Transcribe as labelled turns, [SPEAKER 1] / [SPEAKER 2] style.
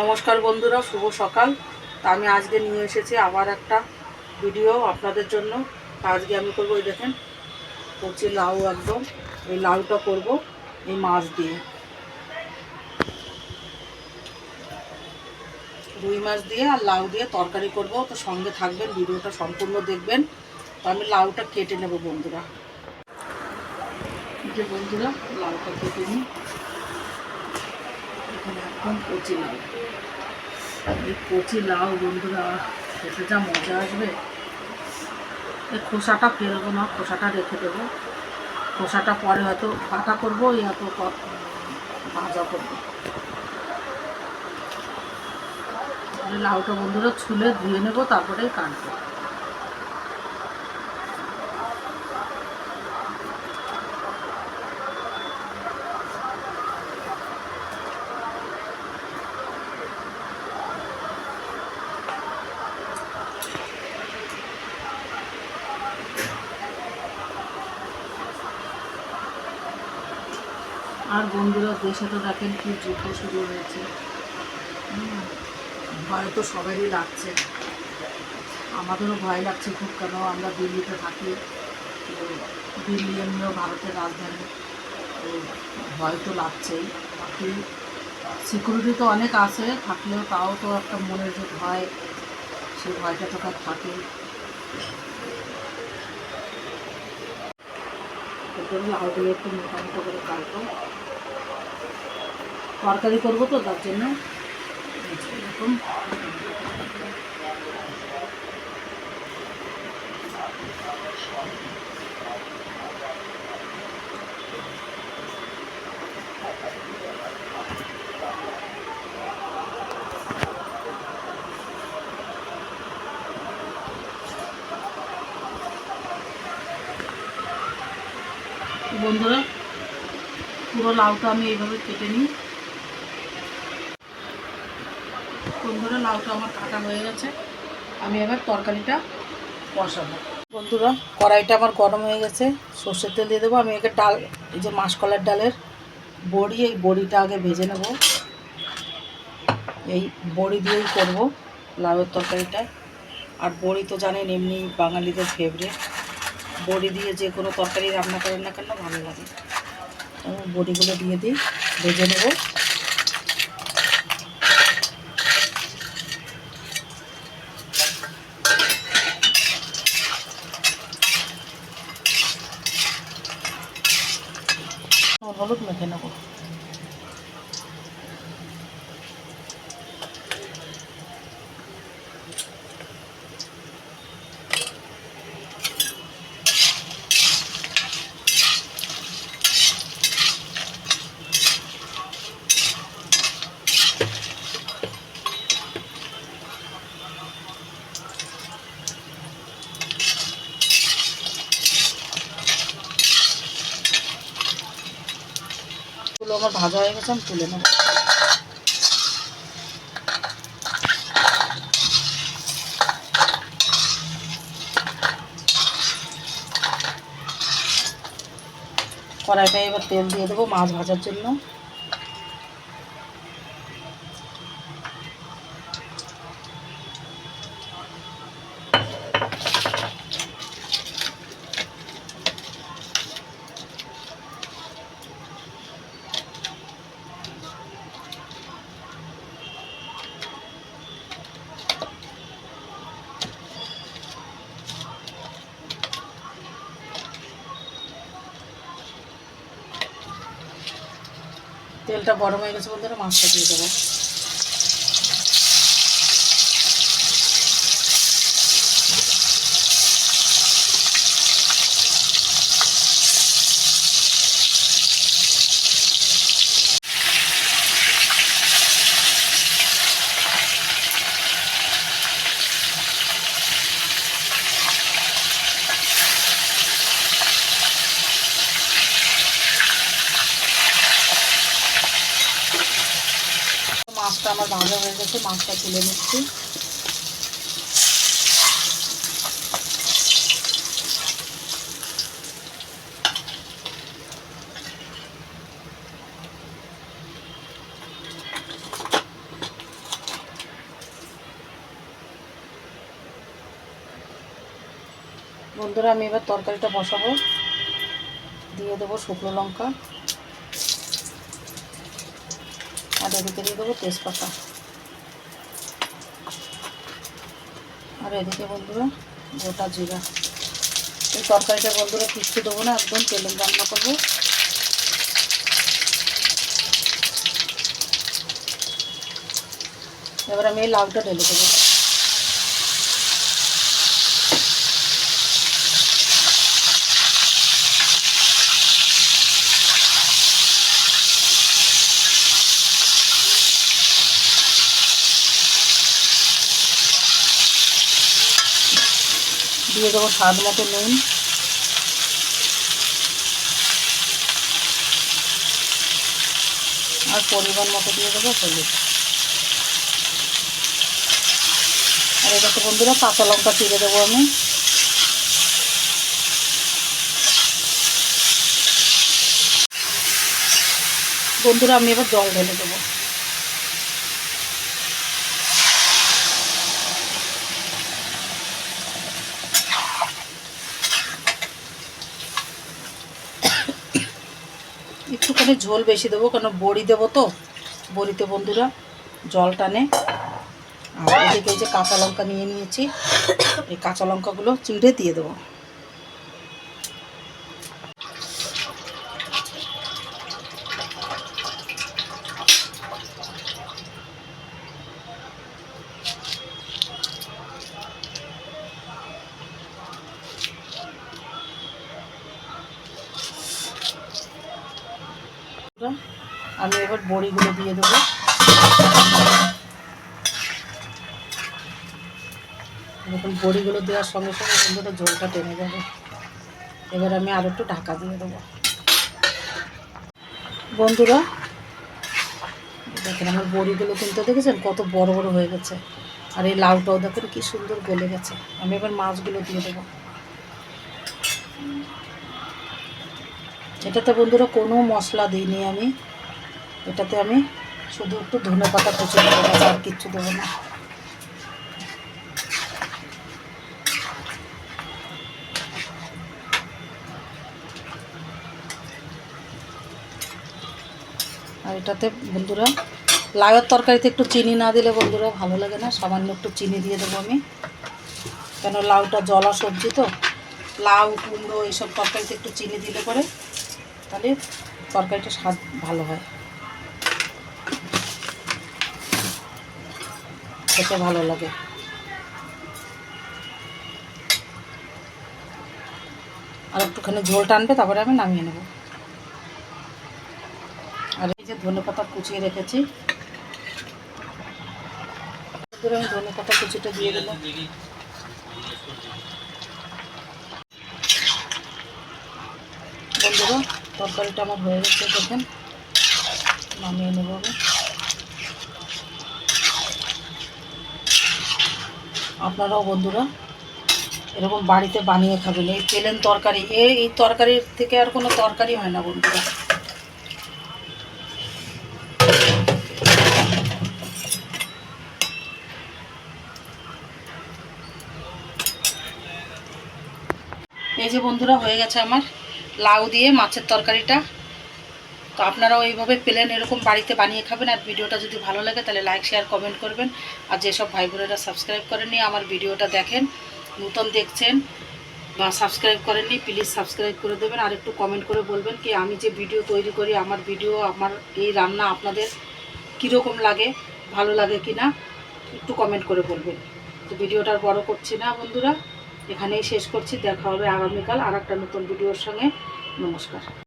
[SPEAKER 1] নমস্কার বন্ধুরা, শুভ সকাল। তা আমি আজকে নিয়ে এসেছি আবার একটা ভিডিও আপনাদের জন্য। আজকে আমি করব ওই দেখেন, কচি লাউ একদম। এই লাউটা করব এই মাছ দিয়ে। রুই মাছ দিয়ে আর লাউ দিয়ে তরকারি করব। তো সঙ্গে থাকবেন, ভিডিওটা সম্পূর্ণ দেখবেন। তো আমি লাউটা কেটে নেব বন্ধুরা। বন্ধুরা, লাউটা কেটে নিই। এখানে একদম কচি লাউ। এই কচি লাউ বন্ধুরা, খেতে যা মজা আসবে। এই খোসাটা ফেলব না খোসাটা রেখে দেবো। খোসাটা পরে হয়তো কাটা করব, ইয়া তো ভাজা করব। লাউটা বন্ধুরা ছুলে ধুয়ে নেব তারপরে কাটবো। আর বন্ধুরা দেশে তো দেখেন কি যুদ্ধ শুরু হয়েছে। ভয় তো সবারই লাগছে। আমাদেরও ভয় লাগছে খুব, কেন আমরা দিল্লিতে থাকি? তো দিল্লি এমনিও ভারতের রাজধানী। তো ভয় তো লাগছেই। বাকি সিকিউরিটি তো অনেক আছে, থাকলেও তাও তো একটা মনের যে ভয়, সেই ভয়টা তো থাকে এরপরে লাউগুলো একটু মোটা মোটা করে কাটবো। তরকারি করব তো তার জন্য। এরকম। তো বন্ধুরা, পুরো লাউটা আমি এইভাবে কেটে নিই। বন্ধুরা, লাউটা আমার কাটা হয়ে গেছে। আমি এবার তরকারিটা বসাবো। বন্ধুরা, কড়াইটা আমার গরম হয়ে গেছে। সর্ষের তেল দিয়ে দেবো। আমি একে ডাল, এই যে মাসকলার ডালের বড়ি, এই বড়িটা আগে ভেজে নেব। এই বড়ি দিয়েই করব লাউয়ের তরকারিটা। আর বড়ি তো জানেন, এমনি বাঙালিদের ফেভারিট বড়ি দিয়ে যে কোনো তরকারি রান্না করেন না কেন, ভালো লাগে। বড়িগুলো দিয়ে দিই, ভেজে নেব। হলুদ মেখে নেব। আমার ভাজা হয়ে গেছে, আমি তুলে নেব। কড়াইটা এবার তেল দিয়ে দেবো মাছ ভাজার জন্য। তেলটা গরম হয়ে গেছে বন্ধুরা মাছটা দিয়ে দেবো। মাছটা আমার ভাজা হয়ে গেছে, মাছটা তুলে নিচ্ছি। বন্ধুরা, আমি এবার তরকারিটা বসাবো। দিয়ে দেবো শুকনো লঙ্কা। আর এদিকে দিয়ে দেবো তেজপাতা। আর এদিকে বন্ধুরা, গোটা জিরা। এই তরকারিটা বন্ধুরা কিচ্ছু দেবো না, একদম তেলে রান্না করব। এবার আমি এই লাউটা ঢেলে দেবো। দিয়ে দেবো স্বাদ মতো নুন। আর পরিমাণ মতো দিয়ে দেবো হলুদ। আর এটাতে বন্ধুরা কাঁচা লঙ্কা চিড়ে দেবো আমি। বন্ধুরা আমি এবার জল ঢেলে দেবো। একটুখানি ঝোল বেশি দেবো, কেন বড়ি দেবো তো? বড়িতে বন্ধুরা, জল টানে। আর এদিকে এই যে কাঁচা লঙ্কা নিয়ে নিয়েছি, এই কাঁচা লঙ্কাগুলো চিড়ে দিয়ে দেবো। আমি এবার বড়িগুলো দিয়ে দেবো। দেখুন বড়িগুলো দেওয়ার সঙ্গে সঙ্গে বন্ধুরা ঝোলটা টেনে যাবে। এবার আমি আর একটু ঢাকা দিয়ে দেবো। বন্ধুরা, দেখেন আমার বড়িগুলো কিন্তু দেখেছেন কত বড় বড় হয়ে গেছে। আর এই লাউটাও দেখুন কি সুন্দর গলে গেছে। আমি এবার মাছগুলো দিয়ে দেবো। এটাতে বন্ধুরা কোনো মশলা দিইনি আমি। এটাতে আমি শুধু একটু ধনে পাতা কুচি দেবো ব্যাস, আর কিচ্ছু দেবো না। আর এটাতে বন্ধুরা লাউয়ের তরকারিতে একটু চিনি না দিলে বন্ধুরা ভালো লাগে না সামান্য একটু চিনি দিয়ে দেবো আমি। কেন লাউটা জলা সবজি তো? লাউ কুমড়ো এইসব তরকারিতে একটু চিনি দিলে পরে তাহলে তরকারিটা স্বাদ ভালো হয়। খেতে ভালো লাগে। আর একটুখানি ঝোল টানবে তারপরে আমি নামিয়ে নেব। আর এই যে ধনে পাতা কুচিয়ে রেখেছি। আমি ধনে পাতা কুচিটা দিয়ে দিলাম বন্ধুরা তরকারিটা আমার হয়ে গেছে, দেখেন। নামিয়ে নেব আমি। আপনারাও বন্ধুরা এরকম বাড়িতে বানিয়ে খাবেন। এই প্লেন তরকারি, এই এই তরকারির থেকে আর কোনো তরকারি হয় না বন্ধুরা। এই যে বন্ধুরা, হয়ে গেছে আমার। লাউ দিয়ে মাছের তরকারিটা। তো আপনারাও এইভাবে প্লেন এরকম বাড়িতে বানিয়ে খাবেন। আর ভিডিওটা যদি ভালো লাগে, তাহলে লাইক শেয়ার কমেন্ট করবেন। আর যেসব ভাই বোনেরা সাবস্ক্রাইব করেননি, আমার ভিডিওটা দেখেন। নতুন দেখছেন বা সাবস্ক্রাইব করেননি প্লিজ সাবস্ক্রাইব করে দেবেন। আর একটু কমেন্ট করে বলবেন কি, আমি যে ভিডিও তৈরি করি, আমার ভিডিও আমার এই রান্না আপনাদের কীরকম লাগে, ভালো লাগে কি না একটু কমেন্ট করে বলবেন। তো ভিডিওটা বড় করছি না বন্ধুরা। এখানেই শেষ করছি। দেখা হবে আগামীকাল আর একটা নতুন ভিডিওর সঙ্গে। নমস্কার।